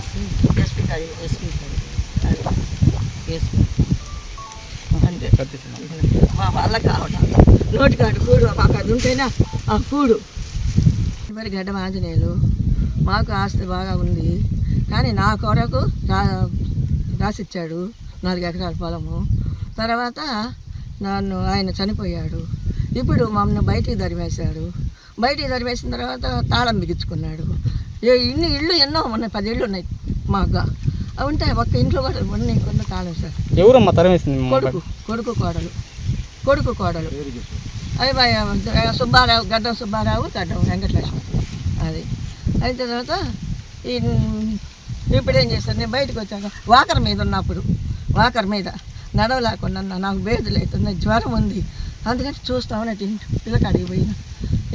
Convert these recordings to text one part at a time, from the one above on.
వేసి జస్ట్ కడి మా వల్ల కావటం. నోటి కూడు మాకు అది ఉంటేనా? ఆ కూడు. మరి గడ్డ ఆంజనేయులు మాకు ఆస్తి బాగా ఉంది. కానీ నా కొరకు రా రాసిచ్చాడు. నాలుగు ఎకరాల పొలము. తర్వాత నన్ను ఆయన చనిపోయాడు. ఇప్పుడు మమ్మల్ని బయటికి దరిమేశాడు బయటికి తరిమేసిన తర్వాత తాళం బిగించుకున్నాడు. ఏ ఇన్ని ఇళ్ళు ఎన్నో ఉన్నాయి పది ఇళ్ళు ఉన్నాయి మాకు. అవి ఉంటాయి ఒక్క ఇంట్లో కూడా ఉన్నాయి కొన్ని తాళం సార్. ఎవరమ్మా తరమేసింది మిమ్మల్ని? కొడుకు కొడుకు కోడలు కొడుకు కోడలు. అవి సుబ్బారావు గడ్డం సుబ్బారావు గడ్డం వెంకటలక్ష్మి. అది. అయిన తర్వాత ఈ ఇప్పుడు ఏం చేశాను నేను బయటకు వచ్చాక వాకర్ మీద ఉన్నప్పుడు వాకర్ మీద నడవలేకుండా. నాకు బేదులు అవుతుంది జ్వరం ఉంది. అందుకని చూస్తామని పిల్లకాడికి పోయిన.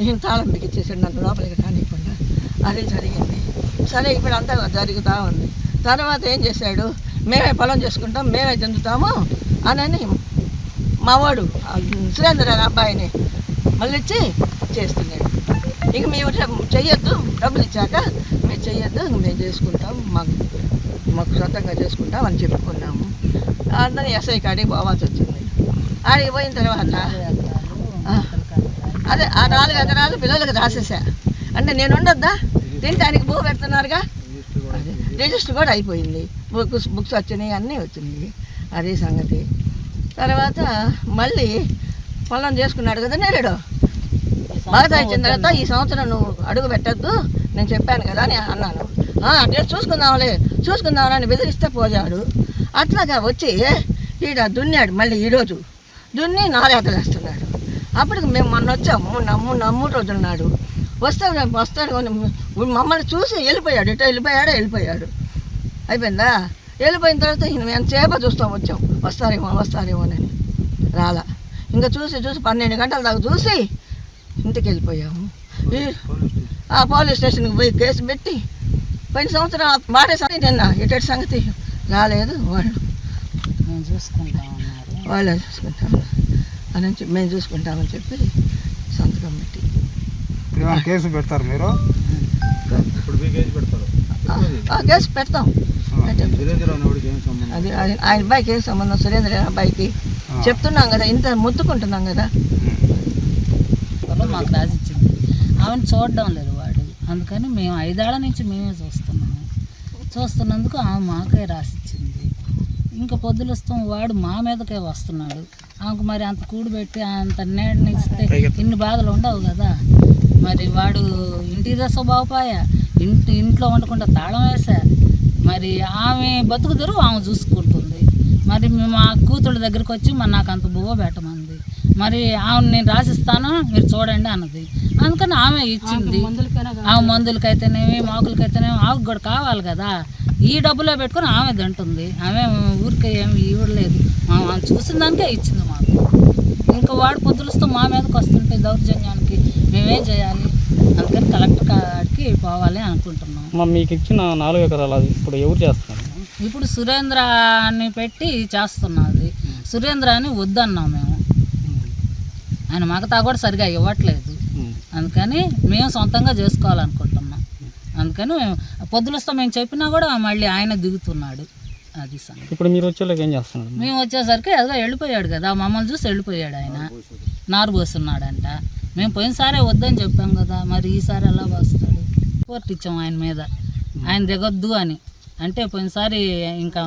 ఈయన తాళం బిగించేసాడు నన్ను లోపలికి రానియకుండా అది జరిగింది. సరే ఇప్పుడు అంతా జరుగుతూ ఉంది. తర్వాత ఏం చేశాడు? మేమే పొలం చేసుకుంటాం మేమే చెందుతాము అని మావాడు సురేంద్ర అనే అబ్బాయిని మళ్ళీ ఇచ్చి చేస్తున్నాడు. ఇక మేము చెయ్యొద్దు డబ్బులు ఇచ్చాక మేము చెయ్యొద్దు ఇంక మేము చేసుకుంటాం మాకు మాకు సొంతంగా చేసుకుంటాం అని చెప్పుకున్నాము. అందరినీ ఎస్ఐ కాడికి పోవాల్సి వచ్చింది. ఆడికి పోయిన తర్వాత అదే ఆ నాలుగు ఎకరాలు పిల్లలకు రాసేసా. అంటే నేను ఉండొద్దా? తినడానికి భూ పెడుతున్నారుగా? రిజిస్టర్ కూడా అయిపోయింది. బుక్స్ బుక్స్ వచ్చినాయి అన్నీ వచ్చినాయి. అదే సంగతి. తర్వాత మళ్ళీ పొలం చేసుకున్నాడు కదా నేరుడు బాగా ఇచ్చిన తర్వాత ఈ సంవత్సరం నువ్వు అడుగు పెట్టద్దు. నేను చెప్పాను కదా అని అన్నాను. "ఆ, చూసుకుందాంలే చూసుకుందామని బెదిరిస్తే పోయాడు అట్లాగా వచ్చి ఈడ దున్నాడు మళ్ళీ ఈరోజు. దున్ని నారేతలు వేస్తున్నాడు అప్పటికి మేము మొన్న వచ్చాము నమ్ము నమ్ము రోజు ఉన్నాడు వస్తాడు వస్తాడు అని మమ్మల్ని చూసి వెళ్ళిపోయాడు. ఇటో వెళ్ళిపోయాడో వెళ్ళిపోయాడు. అయిపోయిందా? వెళ్ళిపోయిన తర్వాత మేము చేప చూస్తాం వచ్చాం. వస్తారేమో వస్తారేమోనని రాలా. ఇంకా చూసి చూసి పన్నెండు గంటల దాకా చూసి ఇంటికి వెళ్ళిపోయాము. ఆ పోలీస్ స్టేషన్కి పోయి కేసు పెట్టి పోయిన సంవత్సరం మారేసరి నిన్న ఇటు సంగతి. రాలేదు వాళ్ళు చూసుకుంటాం వాళ్ళే చూసుకుంటాము అని చెప్పి మేము చూసుకుంటామని చెప్పి సంతకం పెట్టి. కేసు పెడతారు మీరు? కేసు పెడతాం. అది ఆయన అబ్బాయికి ఏం సంబంధం? సురేంద్ర అబ్బాయికి చెప్తున్నాం కదా ఇంత ముత్తుకుంటున్నాం కదా. మాకు రాసిచ్చింది ఆమెను చూడడం లేదు వాడు. అందుకని మేము ఐదేళ్ళ నుంచి మేమే చూస్తున్నాము. చూస్తున్నందుకు ఆమె మాకే రాసిచ్చింది ఇంకా పొద్దులస్తాం వాడు మా మీదకే వస్తున్నాడు. ఆమెకు మరి అంత కూడబెట్టి అంత నీడని ఇస్తే ఇన్ని బాధలు ఉండవు కదా. మరి వాడు ఇంటిదే స్వభావపాయ. ఇంటి ఇంట్లో వండకుండా తాళం వేసా. మరి ఆమె బతుకుదరు ఆమె చూసుకుంటుంది. మరి మేము మా కూతుళ్ళ దగ్గరికి వచ్చి మరి నాకు అంత బువ్వ పెట్టమంది. మరి ఆమె నేను రాసిస్తాను మీరు చూడండి అన్నది. అందుకని ఆమె ఇచ్చింది. ఆమె మందులకైతేనేమి మాకులకైతేనేమి ఆమెకు కూడా కావాలి కదా. ఈ డబ్బులో పెట్టుకొని ఆమె తింటుంది ఆమె ఊరికే ఏమి ఇవ్వలేదు ఆమె చూసిన దానికే ఇచ్చింది. మాకు. ఇంకా వాడు పొద్దులతో మా మీదకి వస్తుంటే దౌర్జన్యానికి మేమేం చేయాలి. అందుకని కలెక్టర్ కాడికి పోవాలి అనుకుంటున్నాం. అమ్మా మీకు ఇచ్చిన నాలుగు ఎకరాలు అది ఇప్పుడు ఎవరు చేస్తున్నారు? ఇప్పుడు సురేంద్ర అని పెట్టి చేస్తున్నది. సురేంద్ర అని వద్దన్నాం మేము. ఆయన మగతా కూడా సరిగా ఇవ్వట్లేదు. అందుకని మేము సొంతంగా చేసుకోవాలనుకుంటున్నాం. అందుకని మేము పొద్దులతో మేము చెప్పినా కూడా మళ్ళీ ఆయన దిగుతున్నాడు. అది సంగతి. ఇప్పుడు మీరు వచ్చేలోకి ఏం చేస్తున్నారు? మేము వచ్చేసరికి అదో వెళ్ళిపోయాడు కదా మమ్మల్ని చూసి వెళ్ళిపోయాడు ఆయన. నారు పోస్తున్నాడంట. మేము పోయినసారే వద్దని చెప్పాం కదా మరి ఈసారి ఎలా వస్తాడు? కోర్టు ఇచ్చాం ఆయన మీద. ఆయన దిగొద్దు అని. అంటే పోయినసారి ఇంకా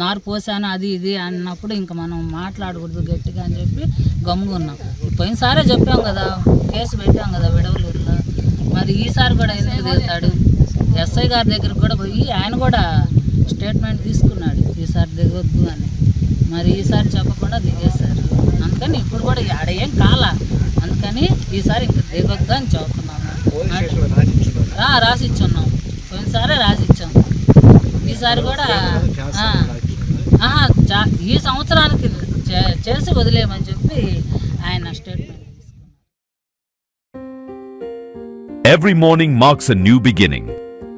నారు పోసాను అది ఇది అన్నప్పుడు ఇంకా మనం మాట్లాడకూడదు గట్టిగా అని చెప్పి గమ్ముకున్నాం పోయినసారే చెప్పాం కదా కేసు పెట్టాం కదా విడవలూరులో. మరి ఈసారి కూడా ఎందుకు దిగుతాడు? ఎస్ఐ గారి దగ్గరికి కూడా పోయి ఆయన కూడా స్టేట్మెంట్ తీసుకున్నాడు ఈసారి దిగొద్దు అని. మరి ఈసారి చెప్పకుండా దిగేశారు. అందుకని ఇప్పుడు కూడా ఆడ ఏం కాల. అందుకని ఈసారి ఇంక దిగొద్దు అని చెబుతున్నాము. ఆ, రాసిచ్చున్నాం. పోయినసారే రాసిచ్చాం. ఈసారి కూడా ఆ, ఆహా, చా- ఈ సంవత్సరానికి చే- చేసి వదిలేయమని చెప్పి ఆయన స్టేట్మెంట్ తీసుకున్నారు. Every morning marks a new beginning,